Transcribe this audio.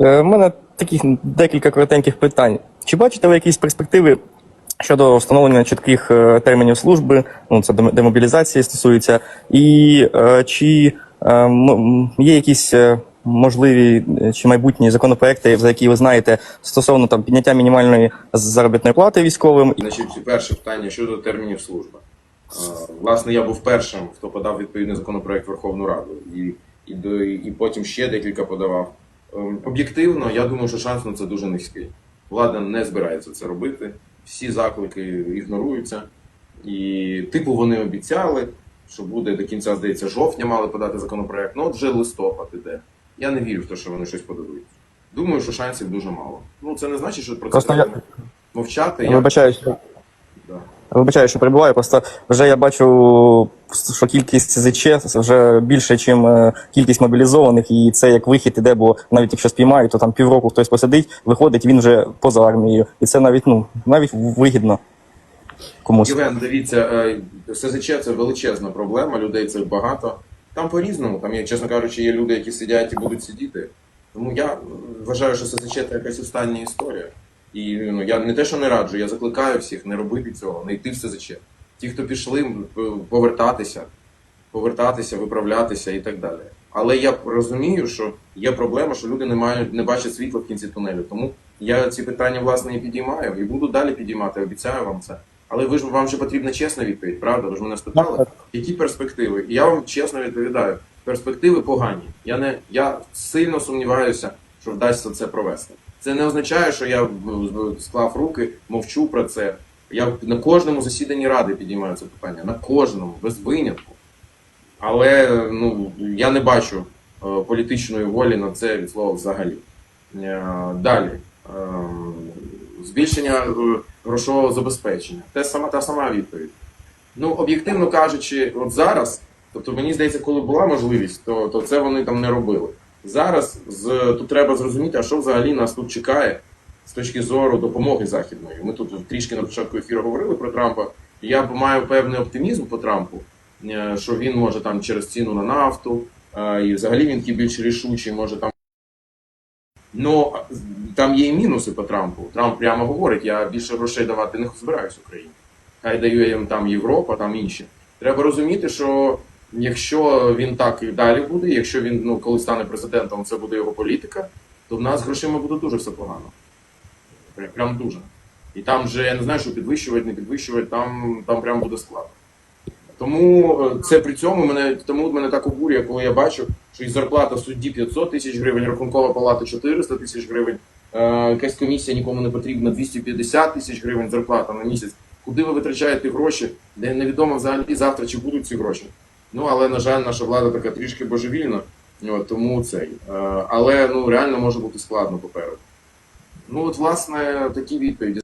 Е, У мене таких декілька коротеньких питань. Чи бачите ви якісь перспективи щодо встановлення чітких е, термінів служби? Ну, це демобілізації стосується, і е, чи е, є якісь е, можливі е, чи майбутні законопроекти, за які ви знаєте, стосовно там підняття мінімальної заробітної плати військовим? Значить, перше питання щодо термінів служби. Е, Власне, я був першим, хто подав відповідний законопроект Верховну Раду, і, і, і потім ще декілька подавав. Ем, Об'єктивно, я думаю, що шанс на це дуже низький. Влада не збирається це робити. Всі заклики ігноруються. І, типу, вони обіцяли, що буде до кінця, здається, жовтня мали подати законопроект. Ну, от вже листопад іде. Я не вірю в те, що вони щось подадуть. Думаю, що шансів дуже мало. Ну, це не значить, що про це Просто я- мовчати. Я вибачаюсь. Вибачаю, що перебуваю. Просто вже я бачу, що кількість ЗЧ вже більше, ніж кількість мобілізованих, і це як вихід іде, бо навіть якщо спіймають, то там півроку хтось посидить, виходить, він вже поза армією. І це навіть ну навіть вигідно комусь. Євген, дивіться, е, СЗЧ це величезна проблема, людей це багато. Там по-різному. Там, є, чесно кажучи, є люди, які сидять і будуть сидіти. Тому я вважаю, що СЗЧ це якась остання історія. І ну, я не те, що не раджу, я закликаю всіх не робити цього, не йти в СЗЧ. Ті, хто пішли, повертатися, повертатися, виправлятися і так далі. Але я розумію, що є проблема, що люди не мають не бачать світла в кінці тунелю. Тому я ці питання власне і підіймаю і буду далі підіймати, обіцяю вам це. Але ви ж вам же потрібна чесна відповідь, правда? Ви ж мене спитали, які перспективи? І я вам чесно відповідаю: перспективи погані. Я не я сильно сумніваюся, що вдасться це провести. Це не означає, що я в- склав руки, мовчу про це. Я на кожному засіданні ради підіймаю це питання, на кожному, без винятку. Але ну я не бачу е, політичної волі на це від слова взагалі. Е, Далі. Збільшення е, грошового забезпечення. Те сама та сама відповідь. Ну, об'єктивно кажучи, от зараз, тобто мені здається, коли була можливість, то, то це вони там не робили. Зараз з, тут треба зрозуміти, а що взагалі нас тут чекає з точки зору допомоги західної. Ми тут трішки на початку ефіру говорили про Трампа. Я маю певний оптимізм по Трампу, е, що він може там через ціну на нафту, е, і взагалі він такий більш рішучий, може там. Ну там є і мінуси по Трампу. Трамп прямо говорить: я більше грошей давати не збираюсь Україні. Хай даю їм там Європа, там інші. Треба розуміти, що якщо він так і далі буде, якщо він ну коли стане президентом, це буде його політика, то в нас з грошима буде дуже все погано. Прям, дуже. І там вже я не знаю, що підвищувати, не підвищувати, там, там прям буде складно. Тому е, це при цьому мене тому мене так обурює, коли я бачу, що і зарплата судді 500 тисяч гривень, рахункова палата 400 тисяч гривень, е, якась комісія нікому не потрібна 250 тисяч гривень зарплата на місяць. Куди ви витрачаєте гроші, де невідомо взагалі завтра чи будуть ці гроші. Ну але на жаль, наша влада така трішки божевільна, тому цей. Е, але ну реально може бути складно попереду. Ну от власне такі відповіді.